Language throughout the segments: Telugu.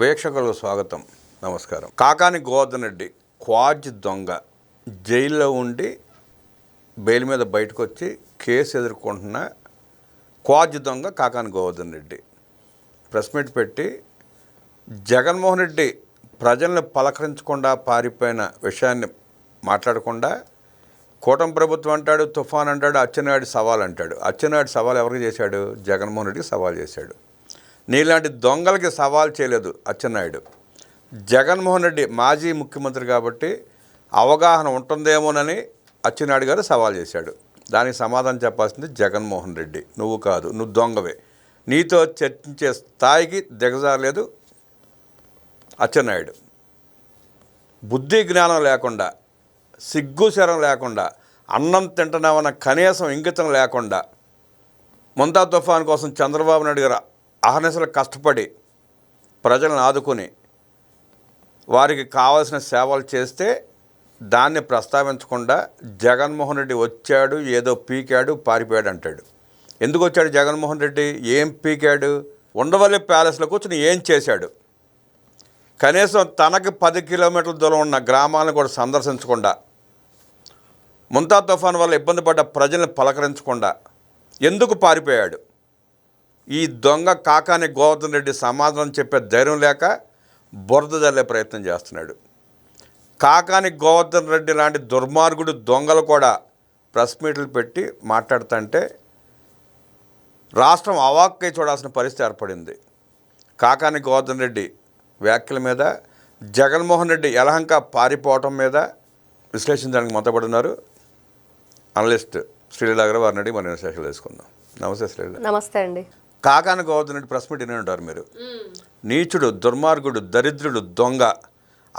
వీక్షకులకు స్వాగతం నమస్కారం. కాకాని గోవర్ధన్ రెడ్డి క్వాజ్ దొంగ జైల్లో ఉండి బెయిల్ మీద బయటకు వచ్చి కేసు ఎదుర్కొంటున్న క్వాజ్ దొంగ కాకాని గోవర్ధన్ రెడ్డి ప్రెస్ మీట్ పెట్టి జగన్మోహన్ రెడ్డి ప్రజల్ని పలకరించకుండా పారిపోయిన విషయాన్ని మాట్లాడకుండా కూటమి ప్రభుత్వం అంటాడు తుఫాన్ అంటాడు అచ్చెన్నాయుడు సవాల్ అంటాడు అచ్చెన్నాయుడు సవాల్ ఎవరికి చేశాడు? జగన్మోహన్ రెడ్డికి సవాల్ చేశాడు. నీలాంటి దొంగలకి సవాల్ చేయలేదు అచ్చెన్నాయుడు. జగన్మోహన్ రెడ్డి మాజీ ముఖ్యమంత్రి కాబట్టి అవగాహన ఉంటుందేమోనని అచ్చెన్నాయుడు గారు సవాల్ చేశాడు. దానికి సమాధానం చెప్పాల్సింది జగన్మోహన్ రెడ్డి. నువ్వు కాదు నువ్వు దొంగవే. నీతో చర్చించే స్థాయికి దిగజారలేదు అచ్చెన్నాయుడు. బుద్ధి జ్ఞానం లేకుండా సిగ్గుశరం లేకుండా అన్నం తింటున్నామన్న కనీసం ఇంగితం లేకుండా ముంతా తుఫాన్ కోసం చంద్రబాబు నాయుడు గారు అహర్నిశలు కష్టపడి ప్రజలను ఆదుకుని వారికి కావాల్సిన సేవలు చేస్తే దాన్ని ప్రస్తావించకుండా జగన్మోహన్ రెడ్డి వచ్చాడు ఏదో పీకాడు పారిపోయాడు అంటాడు. ఎందుకు వచ్చాడు జగన్మోహన్ రెడ్డి? ఏం పీకాడు? ఉండవల్లి ప్యాలెస్లో కూర్చుని ఏం చేశాడు? కనీసం తనకు పది కిలోమీటర్ల దూరం ఉన్న గ్రామాలను కూడా సందర్శించకుండా ముంతా తుఫాన్ వల్ల ఇబ్బంది పడ్డ ప్రజల్ని పలకరించకుండా ఎందుకు పారిపోయాడు? ఈ దొంగ కాకాని గోవర్ధన్ రెడ్డి సమాధానం చెప్పే ధైర్యం లేక బురద జల్లే ప్రయత్నం చేస్తున్నాడు. కాకాని గోవర్ధన్ రెడ్డి లాంటి దుర్మార్గుడు దొంగలు కూడా ప్రెస్ మీట్లు పెట్టి మాట్లాడుతుంటే రాష్ట్రం అవాక్కై చూడాల్సిన పరిస్థితి ఏర్పడింది. కాకాని గోవర్ధన్ రెడ్డి వ్యాఖ్యల మీద జగన్మోహన్ రెడ్డి యలహంక పారిపోవటం మీద విశ్లేషించడానికి మొదపడున్నారు అనలిస్ట్ శ్రీలీల గారు వారిని అడిగి మరి తీసుకుందాం నమస్తే శ్రీలీల. నమస్తే అండి. కాకాని గోవర్ధన్ రెడ్డి ప్రెస్ మీట్ విని ఉంటారు మీరు. నీచుడు దుర్మార్గుడు దరిద్రుడు దొంగ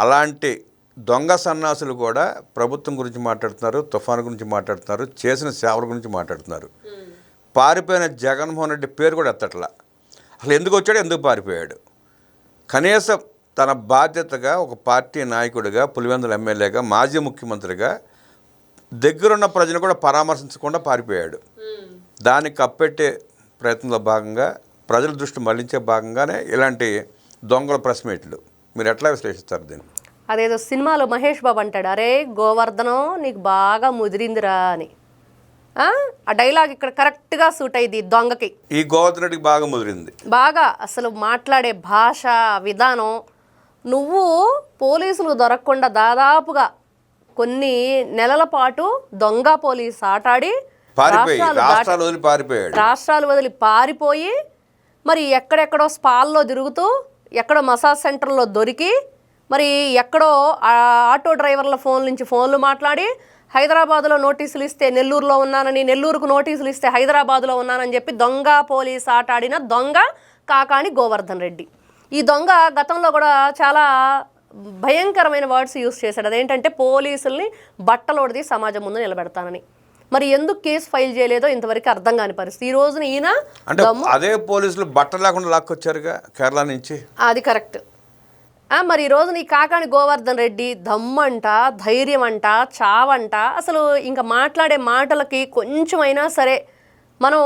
అలాంటి దొంగ సన్నాసులు కూడా ప్రభుత్వం గురించి మాట్లాడుతున్నారు తుఫాను గురించి మాట్లాడుతున్నారు చేసిన సేవల గురించి మాట్లాడుతున్నారు. పారిపోయిన జగన్మోహన్ రెడ్డి పేరు కూడా ఎత్తట్లా. అసలు ఎందుకు వచ్చాడు ఎందుకు పారిపోయాడు? కనీసం తన బాధ్యతగా ఒక పార్టీ నాయకుడిగా పులివెందుల ఎమ్మెల్యేగా మాజీ ముఖ్యమంత్రిగా దగ్గరున్న ప్రజలు కూడా పరామర్శించకుండా పారిపోయాడు. దాన్ని కప్పెట్టే ప్రయత్నంలో భాగంగా ప్రజల దృష్టి మళ్ళించే భాగంగానే ఇలాంటి దొంగల ప్రెస్ మీట్లు. మీరు ఎట్లా విశ్లేషిస్తారు దీన్ని? అదేదో సినిమాలో మహేష్ బాబు అంటాడు అరే గోవర్ధనం నీకు బాగా ముదిరిందిరా అని. ఆ? డైలాగ్ ఇక్కడ కరెక్ట్గా సూట్ అయింది దొంగకి. ఈ గోవర్ధన్ రెడ్డికి బాగా ముదిరింది. బాగా అసలు మాట్లాడే భాష విధానం నువ్వు పోలీసులు దొరకకుండా దాదాపుగా కొన్ని నెలల పాటు దొంగ పోలీస్ ఆటాడి పారిపోయి రాష్ట్రాలు వదిలి పారిపోయాడు. రాష్ట్రాలు వదిలి పారిపోయి మరి ఎక్కడెక్కడో స్పాల్లో తిరుగుతూ ఎక్కడో మసాజ్ సెంటర్లో దొరికి మరి ఎక్కడో ఆటో డ్రైవర్ల ఫోన్ నుంచి ఫోన్లు మాట్లాడి హైదరాబాద్లో నోటీసులు ఇస్తే నెల్లూరులో ఉన్నానని నెల్లూరుకు నోటీసులు ఇస్తే హైదరాబాద్లో ఉన్నానని చెప్పి దొంగ పోలీస్ ఆట ఆడిన దొంగ కాకాని గోవర్ధన్ రెడ్డి. ఈ దొంగ గతంలో కూడా చాలా భయంకరమైన వర్డ్స్ యూస్ చేశాడు. అదేంటంటే పోలీసుల్ని బట్టలోడిది సమాజం ముందు నిలబెడతానని. మరి ఎందుకు కేసు ఫైల్ చేయలేదో ఇంతవరకు అర్థం కాని పరిస్థితి. ఈ రోజున ఈయన అంటే అదే పోలీసులు బట్ట లేకుండా లాక్కొచ్చారుగా కేరళ నుంచి? అది కరెక్ట్. మరి ఈ రోజున ఈ కాకాని గోవర్ధన్ రెడ్డి దమ్మంట ధైర్యం అంట చావంట. అసలు ఇంకా మాట్లాడే మాటలకి కొంచెమైనా సరే మనం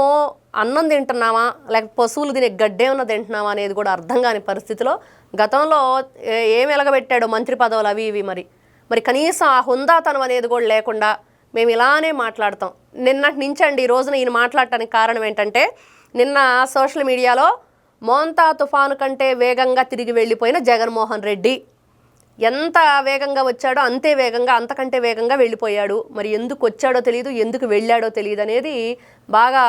అన్నం తింటున్నామా లేకపోతే పశువులు తినే గడ్డేమన్నా తింటున్నామా అనేది కూడా అర్థం కాని పరిస్థితిలో గతంలో ఏం ఎలగబెట్టాడో మంత్రి పదవులు అవి ఇవి మరి. మరి కనీసం ఆ హుందాతనం అనేది కూడా లేకుండా మేము ఇలానే మాట్లాడతాం. నిన్నటి నుంచి అండి ఈ రోజున ఈయన మాట్లాడటానికి కారణం ఏంటంటే నిన్న సోషల్ మీడియాలో మోంతా తుఫాను కంటే వేగంగా తిరిగి వెళ్ళిపోయిన జగన్మోహన్ రెడ్డి. ఎంత వేగంగా వచ్చాడో అంతే వేగంగా అంతకంటే వేగంగా వెళ్ళిపోయాడు. మరి ఎందుకు వచ్చాడో తెలియదు ఎందుకు వెళ్ళాడో తెలియదు అనేది బాగా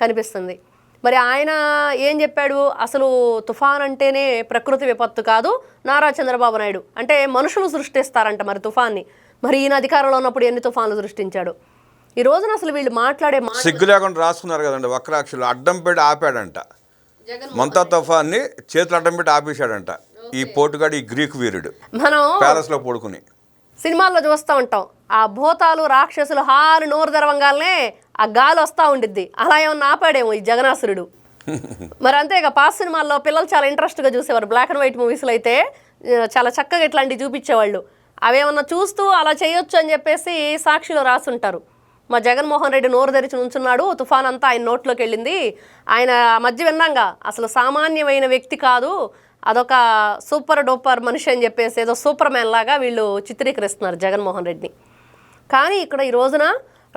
కనిపిస్తుంది. మరి ఆయన ఏం చెప్పాడు? అసలు తుఫాన్ అంటేనే ప్రకృతి విపత్తు కాదు నారా చంద్రబాబు నాయుడు. అంటే మనుషులు సృష్టిస్తారంట మరి తుఫాన్ని. మరి ఈయన అధికారంలో ఉన్నప్పుడు ఎన్ని తుఫాన్లు సృష్టించాడు? ఈ రోజున అసలు వీళ్ళు మాట్లాడే మాట సిగ్గు లేకుండా రాసుకున్నారు కదండి వక్రాక్షులు. అడ్డం పెట్టి ఆపాడంట. మంతా తుఫాన్ని చేతులు అడ్డం పెట్టి ఆపేశాడంట. ఈ పోటుగాడు ఈ గ్రీక్ వీరుడు. మనం ప్యాలెస్లో పడుకుని. సినిమాల్లో చూస్తూ ఉంటాం. ఆ భూతాలు రాక్షసులు హాలు నోరు తెరవంగానే ఆ గాలి వస్తూ ఉండిద్ది. అలా ఏమన్నా ఆపాడేమో ఈ జగనాసురుడు. మరి అంతేగా పాస్ సినిమాల్లో పిల్లలు చాలా ఇంట్రెస్ట్గా చూసేవారు. బ్లాక్ అండ్ వైట్ మూవీస్లో అయితే చాలా చక్కగా ఇట్లాంటివి చూపించేవాళ్ళు. అవేమన్నా చూస్తూ అలా చేయొచ్చు అని చెప్పేసి సాక్షిలో రాసుంటారు. మా జగన్మోహన్ రెడ్డి నోరు తెరిచి ఉంచున్నాడు తుఫాన్ అంతా ఆయన నోట్లోకి వెళ్ళింది. ఆయన ఆ మధ్య విన్నాంగా అసలు సామాన్యమైన వ్యక్తి కాదు అదొక సూపర్ డూపర్ మనిషి అని చెప్పేసి ఏదో సూపర్ మ్యాన్ లాగా వీళ్ళు చిత్రీకరిస్తున్నారు జగన్మోహన్ రెడ్డిని. కానీ ఇక్కడ ఈ రోజున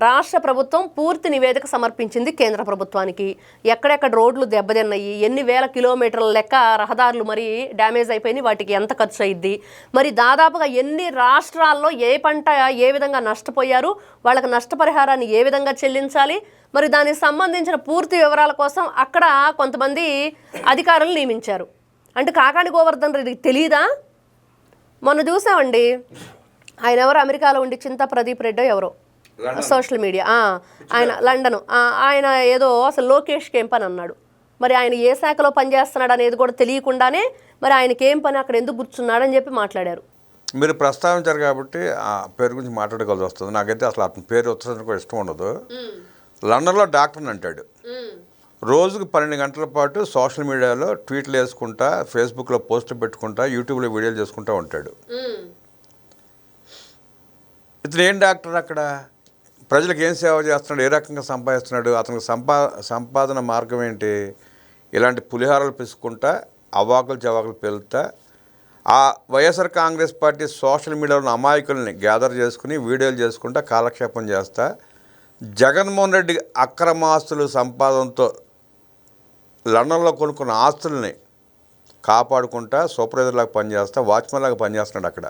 రాష్ట్ర ప్రభుత్వం పూర్తి నివేదిక సమర్పించింది కేంద్ర ప్రభుత్వానికి. ఎక్కడెక్కడ రోడ్లు దెబ్బతిన్నాయి ఎన్ని వేల కిలోమీటర్ల లెక్క రహదారులు మరి డ్యామేజ్ అయిపోయినాయి వాటికి ఎంత ఖర్చు అయ్యిద్ది? మరి దాదాపుగా ఎన్ని రాష్ట్రాల్లో ఏ పంట ఏ విధంగా నష్టపోయారు వాళ్ళకి నష్టపరిహారాన్ని ఏ విధంగా చెల్లించాలి మరి దానికి సంబంధించిన పూర్తి వివరాల కోసం అక్కడ కొంతమంది అధికారులు నియమించారు. అంటే కాకాని గోవర్ధన్ రెడ్డికి తెలియదా మొన్న చూసామండి. ఆయన ఎవరు? అమెరికాలో ఉండి చింత ప్రదీప్ రెడ్డో ఎవరో? సోషల్ మీడియా ఆయన లండన్. ఆయన ఏదో అసలు లోకేష్ కేం పని అన్నాడు. మరి ఆయన ఏ శాఖలో పనిచేస్తున్నాడు అనేది కూడా తెలియకుండానే మరి ఆయనకి ఏం పని అక్కడ ఎందుకు కూర్చున్నాడని చెప్పి మాట్లాడారు. మీరు ప్రస్తావించారు కాబట్టి ఆ పేరు గురించి మాట్లాడగలసి వస్తుంది. నాకైతే అసలు అతని పేరు వచ్చడానికి కూడా ఇష్టం ఉండదు. లండన్లో డాక్టర్ని అంటాడు. రోజుకు పన్నెండు గంటల పాటు సోషల్ మీడియాలో ట్వీట్లు వేసుకుంటా ఫేస్బుక్లో పోస్టులు పెట్టుకుంటా యూట్యూబ్లో వీడియోలు చేసుకుంటా ఉంటాడు. ఇతను ఏం డాక్టర్ అక్కడ? ప్రజలకు ఏం సేవ చేస్తున్నాడు ఏ రకంగా సంపాదిస్తున్నాడు అతనికి సంపా సంపాదన మార్గం ఏంటి ఇలాంటి పులిహారాలు పిసుకుంటా అవాకులు చవాకులు పెళ్తా ఆ వైఎస్ఆర్ కాంగ్రెస్ పార్టీ సోషల్ మీడియాలో అమాయకుల్ని గ్యాదర్ చేసుకుని వీడియోలు చేసుకుంటా కాలక్షేపం చేస్తా జగన్మోహన్ రెడ్డి అక్రమాస్తులు సంపాదనతో లండన్లో కొనుక్కున్న ఆస్తుల్ని కాపాడుకుంటా సూపర్వైజర్ లాగా పనిచేస్తా వాచ్మెన్ లాగా పనిచేస్తున్నాడు అక్కడ.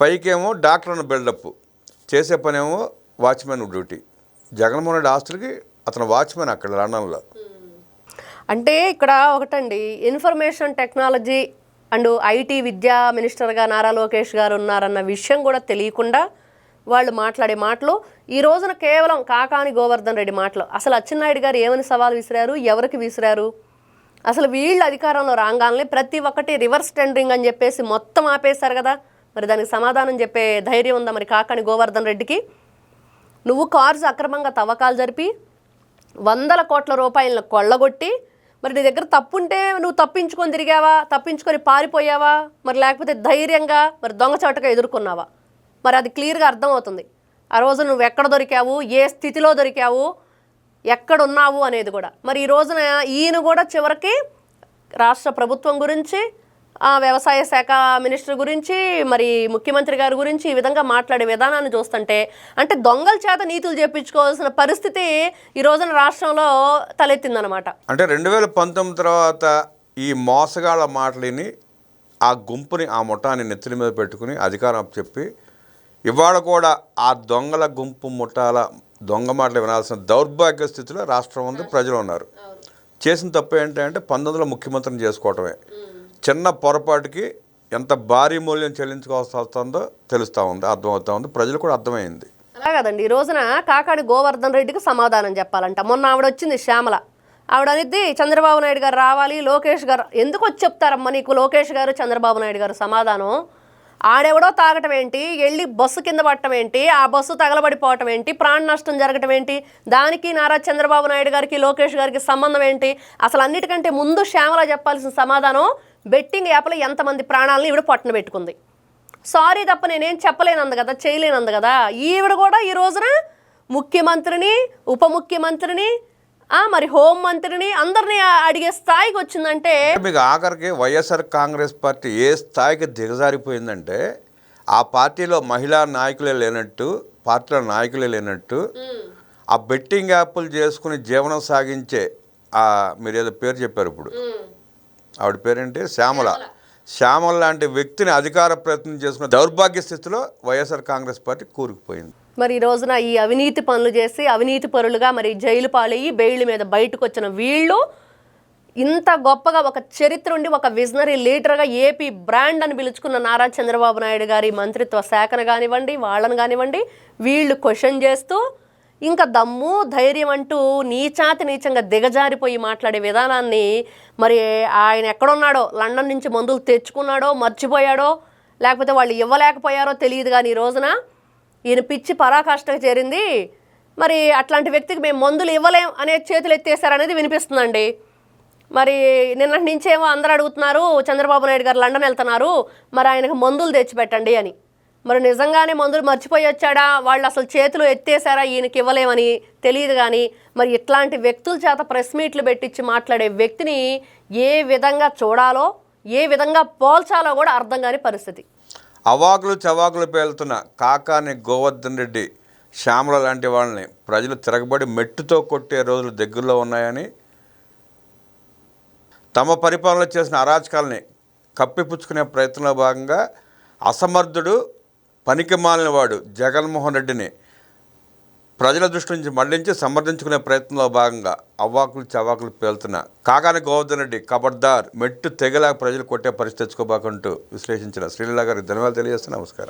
పైకేమో డాక్టర్ బిల్డప్ చేసే పనేమో వాచ్మెన్ డ్యూటీ. జగన్మోహన్ రెడ్డి హాస్టల్కి అతను వాచ్మెన్ అక్కడ లండన్లో. అంటే ఇక్కడ ఒకటండి ఇన్ఫర్మేషన్ టెక్నాలజీ అండ్ ఐటీ విద్యా మినిస్టర్గా నారా లోకేష్ గారు ఉన్నారన్న విషయం కూడా తెలియకుండా వాళ్ళు మాట్లాడే మాటలు ఈ రోజున కేవలం కాకాని గోవర్ధన్ రెడ్డి మాటలు. అసలు అచ్చెన్నాయుడు గారు ఏమని సవాల్ విసిరారు? ఎవరికి విసిరారు? అసలు వీళ్ళు అధికారంలో రాగానే ప్రతి ఒక్కటి రివర్స్ టెండరింగ్ అని చెప్పేసి మొత్తం ఆపేశారు కదా. మరి దానికి సమాధానం చెప్పే ధైర్యం ఉందా మరి కాకాని గోవర్ధన్ రెడ్డికి? నువ్వు కార్స్ అక్రమంగా తవ్వకాలు జరిపి వందల కోట్ల రూపాయలను కొల్లగొట్టి మరి నీ దగ్గర తప్పుంటే నువ్వు తప్పించుకొని తిరిగావా? తప్పించుకొని పారిపోయావా? మరి లేకపోతే ధైర్యంగా మరి దొంగచాటుగా ఎదుర్కొన్నావా? మరి అది క్లియర్గా అర్థమవుతుంది. ఆ రోజు నువ్వు ఎక్కడ దొరికావు? ఏ స్థితిలో దొరికావు? ఎక్కడున్నావు అనేది కూడా. మరి ఈ రోజున ఈయన కూడా చివరికి రాష్ట్ర ప్రభుత్వం గురించి వ్యవసాయ శాఖ మినిస్టర్ గురించి మరి ముఖ్యమంత్రి గారి గురించి ఈ విధంగా మాట్లాడే విధానాన్ని చూస్తుంటే అంటే దొంగల చేత నీతులు చేపించుకోవాల్సిన పరిస్థితి ఈ రోజున రాష్ట్రంలో తలెత్తిందనమాట అంటే రెండు వేల పంతొమ్మిది తర్వాత ఈ మోసగాళ్ళ మాటలిని ఆ గుంపుని ఆ ముఠాని నెత్తిన మీద పెట్టుకుని అధికారం చెప్పి ఇవాళ కూడా ఆ దొంగల గుంపు ముఠాల దొంగ మాటలు వినాల్సిన దౌర్భాగ్య స్థితిలో రాష్ట్రం ఉంది ప్రజలు ఉన్నారు. చేసిన తప్పు ఏంటంటే పంతొమ్మిదిలో ముఖ్యమంత్రిని చేసుకోవటమే. చిన్న పొరపాటుకి ఎంత భారీ మూల్యం చెల్లించుకోవాల్సి వస్తుందో తెలుస్తూ ఉంది అర్థమవుతా ఉంది. ప్రజలు కూడా అర్థమైంది అలా కదండి ఈ రోజున కాకాడి గోవర్ధన్ రెడ్డికి సమాధానం చెప్పాలంట. మొన్న ఆవిడ వచ్చింది శ్యామల. ఆవిడ అనేది చంద్రబాబు నాయుడు గారు రావాలి లోకేష్ గారు ఎందుకు వచ్చి చెప్తారమ్మా నీకు లోకేష్ గారు చంద్రబాబు నాయుడు గారు సమాధానం? ఆడెవడో తాగటం ఏంటి వెళ్ళి బస్సు కింద పట్టడం ఏంటి ఆ బస్సు తగలబడిపోవటం ఏంటి ప్రాణ నష్టం జరగటం ఏంటి దానికి నారా చంద్రబాబు నాయుడు గారికి లోకేష్ గారికి సంబంధం ఏంటి అసలు అన్నిటికంటే ముందు శ్యామల చెప్పాల్సిన సమాధానం బెట్టింగ్ యాప్లో ఎంతమంది ప్రాణాలను ఈవిడ పట్టున పెట్టుకుంది. సారీ తప్ప నేనేం చెప్పలేనంది కదా చేయలేనంది కదా. ఈవిడ కూడా ఈ రోజున ముఖ్యమంత్రిని ఉప ముఖ్యమంత్రిని మరి హోం మంత్రిని అందరినీ అడిగే స్థాయికి వచ్చిందంటే మీకు ఆఖరికి వైఎస్ఆర్ కాంగ్రెస్ పార్టీ ఏ స్థాయికి దిగజారిపోయిందంటే ఆ పార్టీలో మహిళా నాయకులే లేనట్టు పార్టీలో నాయకులే లేనట్టు ఆ బెట్టింగ్ యాప్లు చేసుకుని జీవనం సాగించే ఆ మీరు ఏదో పేరు చెప్పారు ఇప్పుడు. ఆవిడ పేరేంటి? శ్యామల. శ్యామల లాంటి వ్యక్తిని అధికార ప్రయత్నం చేసుకున్న దౌర్భాగ్య స్థితిలో వైఎస్ఆర్ కాంగ్రెస్ పార్టీ కూరుకుపోయింది. మరి ఈ రోజున ఈ అవినీతి పనులు చేసి అవినీతి పరులుగా మరి జైలు పాలయ్యి బెయిల్ మీద బయటకు వచ్చిన వీళ్ళు ఇంత గొప్పగా ఒక చరిత్ర ఉండి ఒక విజనరీ లీడర్గా ఏపీ బ్రాండ్ అని పిలుచుకున్న నారా చంద్రబాబు నాయుడు గారి మంత్రిత్వ శాఖను కానివ్వండి వాళ్ళను కానివ్వండి వీళ్ళు క్వశ్చన్ చేస్తూ ఇంకా దమ్ము ధైర్యం అంటూ నీచాతి నీచంగా దిగజారిపోయి మాట్లాడే విధానాన్ని మరి ఆయన ఎక్కడున్నాడో లండన్ నుంచి మందులు తెచ్చుకున్నాడో మర్చిపోయాడో లేకపోతే వాళ్ళు ఇవ్వలేకపోయారో తెలియదు కానీ ఈ రోజున ఈయన పిచ్చి పరాకాష్ఠకు చేరింది. మరి అట్లాంటి వ్యక్తికి మేము మందులు ఇవ్వలేం అనే చేతులు ఎత్తేసారనేది వినిపిస్తుందండి. మరి నిన్నటి నుంచేమో అందరూ అడుగుతున్నారు చంద్రబాబు నాయుడు గారు లండన్ వెళ్తున్నారు మరి ఆయనకు మందులు తెచ్చిపెట్టండి అని. మరి నిజంగానే మందులు మర్చిపోయి వచ్చాడా? వాళ్ళు అసలు చేతులు ఎత్తేసారా ఈయనకి ఇవ్వలేమని తెలియదు కానీ మరి ఇట్లాంటి వ్యక్తుల చేత ప్రెస్ మీట్లు పెట్టించి మాట్లాడే వ్యక్తిని ఏ విధంగా చూడాలో ఏ విధంగా పోల్చాలో కూడా అర్థం కాని పరిస్థితి. అవాకులు చవాకులు పేలుతున్న కాకాని గోవర్ధన్ రెడ్డి శ్యామల లాంటి వాళ్ళని ప్రజలు తిరగబడి మెట్టుతో కొట్టే రోజులు దగ్గరలో ఉన్నాయని తమ పరిపాలన చేసిన అరాచకాలని కప్పిపుచ్చుకునే ప్రయత్నంలో భాగంగా అసమర్థుడు పనికి వాడు జగన్మోహన్ రెడ్డిని ప్రజల దృష్టి నుంచి మళ్ళించి సమర్థించుకునే ప్రయత్నంలో భాగంగా అవ్వాకులు చవాకులు పేలుతున్న కాకాని గోవర్ధన్ రెడ్డి కబడ్దార్ మెట్టు తెగలా ప్రజలు కొట్టే పరిస్థితి తెచ్చుకోబాకంటూ విశ్లేషించిన శ్రీలీల గారికి ధన్యవాదాలు తెలియజేస్తున్నా నమస్కారం.